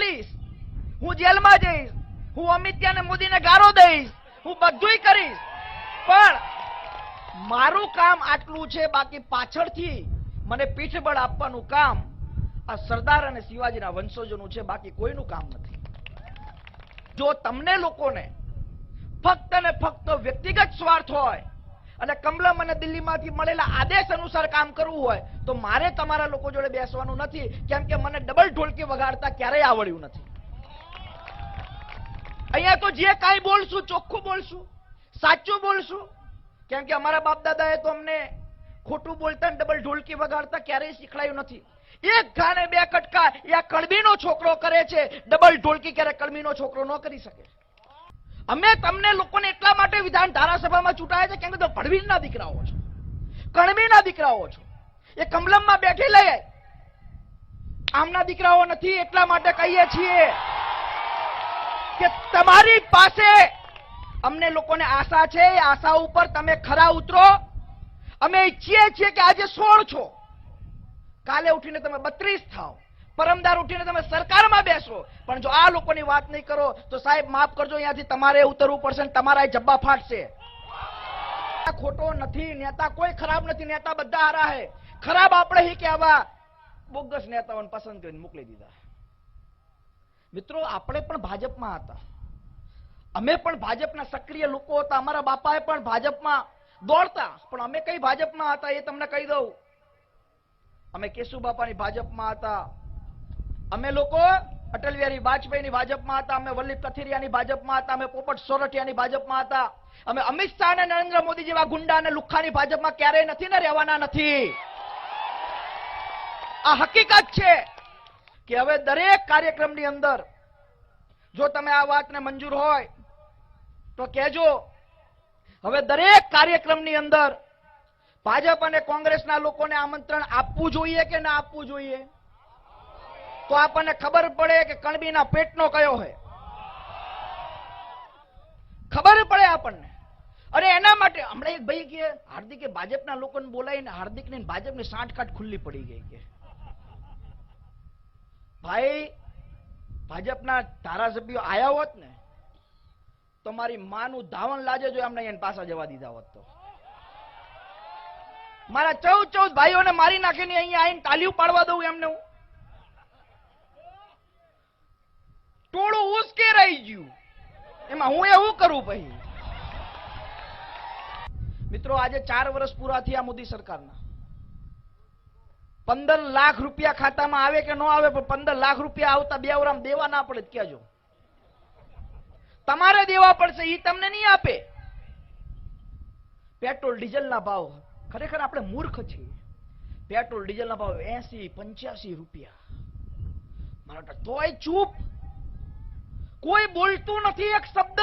બોલીશ હું જેલમાં જઈશ. હું અમિત અને મોદીને ગારો દઈશ. હું બધું કરીશ. પણ મારું કામ આટલું છે, બાકી પાછળથી મને પીઠબળ આપવાનું કામ આ સરદાર અને શિવાજીના વંશજોનું છે, બાકી કોઈનું કામ નથી. જો તમને લોકોને ફક્ત ને ફક્ત વ્યક્તિગત સ્વાર્થ હોય અને કમલમ અને દિલ્હીમાંથી મળેલા આદેશ અનુસાર કામ કરવું હોય, તો મારે તમારા લોકો જોડે બેસવાનું નથી, કેમ કે મને ડબલ ઢોલકી વગાડતા ક્યારેય આવડ્યું નથી. અહીંયા તો જે કાંઈ બોલશું, ચોખ્ખું બોલશું, સાચું બોલશું. કેમ કે અમારા બાપ દાદાએ તો અમને ખોટું બોલતા ડબલ ઢોલકી વગાડતા ક્યારેય શીખડાયું નથી. એક ઘાને બે કટકા એ આ કળબીનો છોકરો કરે છે, ડબલ ઢોલકી ક્યારે કળબીનો છોકરો ન કરી શકે. અમે તમને લોકોને એટલા માટે વિધાન ધારાસભામાં ચૂંટાયા છે કેમ કે ભડવીરના દીકરાઓ છો. કણબીના દીકરાઓ છો. એ કમલમમાં બેઠી લઈ આમના દીકરાઓ નથી, એટલા માટે કહીએ છીએ કે તમારી પાસે અમને લોકોને આશા છે, એ આશા ઉપર તમે ખરા ઉતરો. અમે ઈચ્છીએ છીએ કે આજે સોળ છો. કાલે ઉઠીને તમે બત્રીસ થાવ પરમદાર ઉઠીને તમે સરકારમાં બેસો. પણ જો આ લોકોની વાત નહીં કરો, તો સાહેબ માફ કરજો, અહીંયાથી તમારે ઉતરવું પડશે તમારા જબ્બા ફાટશે. ખોટો નથી, નેતા કોઈ ખરાબ નથી, નેતા બધા હારા હે. ખરાબ આપણે હી કે આવા બોગસ નેતાઓને પસંદ કરીને મોકલી દીધા. મિત્રો, આપણે પણ ભાજપમાં હતા. અમે પણ ભાજપના સક્રિય લોકો હતા. અમારા બાપાએ પણ ભાજપમાં દોડતા. પણ અમે કઈ ભાજપમાં હતા એ તમને કહી દઉં. અમે કેશુ બાપાની ભાજપમાં હતા. અમે લોકો અટલ બિહારી વાજપેયીની ભાજપમાં હતા, અમે વલ્લભ કથિરિયાની ભાજપમાં હતા, અમે પોપટ સોરઠિયાની ભાજપમાં હતા, અમે અમિત શાહ અને નરેન્દ્ર મોદી જેવા ગુંડા અને લુખ્ખાની ભાજપમાં ક્યારેય નથી ને રહેવાના નથી. આ હકીકત છે કે હવે દરેક કાર્યક્રમની અંદર જો તમે આ વાતને મંજૂર હોય, તો કહેજો, હવે દરેક કાર્યક્રમની અંદર ભાજપ અને કોંગ્રેસના લોકોને આમંત્રણ આપવું જોઈએ કે ના આપવું જોઈએ? તો આપણને ખબર પડે કે કણબીના પેટનો કયો હોય. ખબર પડે આપણને. અરે એના માટે હમણાં એક ભાઈ કે હાર્દિકે ભાજપના લોકોને બોલાવીને હાર્દિકને ભાજપની સાંઠકાઠ ખુલ્લી પડી ગઈ કે. ભાઈ, ભાજપના ધારાસભ્યો આયા હોત ને, તો મારી માનું ધાવણ લાજે જો એમને એને પાછા જવા દીધા હોત તો. મારા ચૌદ ચૌદ ભાઈઓને મારી નાખીને અહીંયા આવીને તાલીઓ પાડવા દઉં એમને હું. ટોળું ઉસકે રહી ગયું. એમાં હું એવું કરું પછી મિત્રો, આજે ચાર વર્ષ પૂરા થયા મોદી સરકારના. પંદર લાખ રૂપિયા ખાતામાં આવે કે ન આવે, પણ પંદર લાખ રૂપિયા આવતા બે વરામ દેવા ના પડે તો કહેજો. તમારે દેવા પડશે એ તમને નહીં આપે. પેટ્રોલ ડીઝલના ભાવ ખરેખર આપણે મૂર્ખ છીએ. પેટ્રોલ ડીઝલના ભાવ એસી પંચ્યાસી રૂપિયા. મારા તોય ચૂપ. કોઈ બોલતું નથી એક શબ્દ.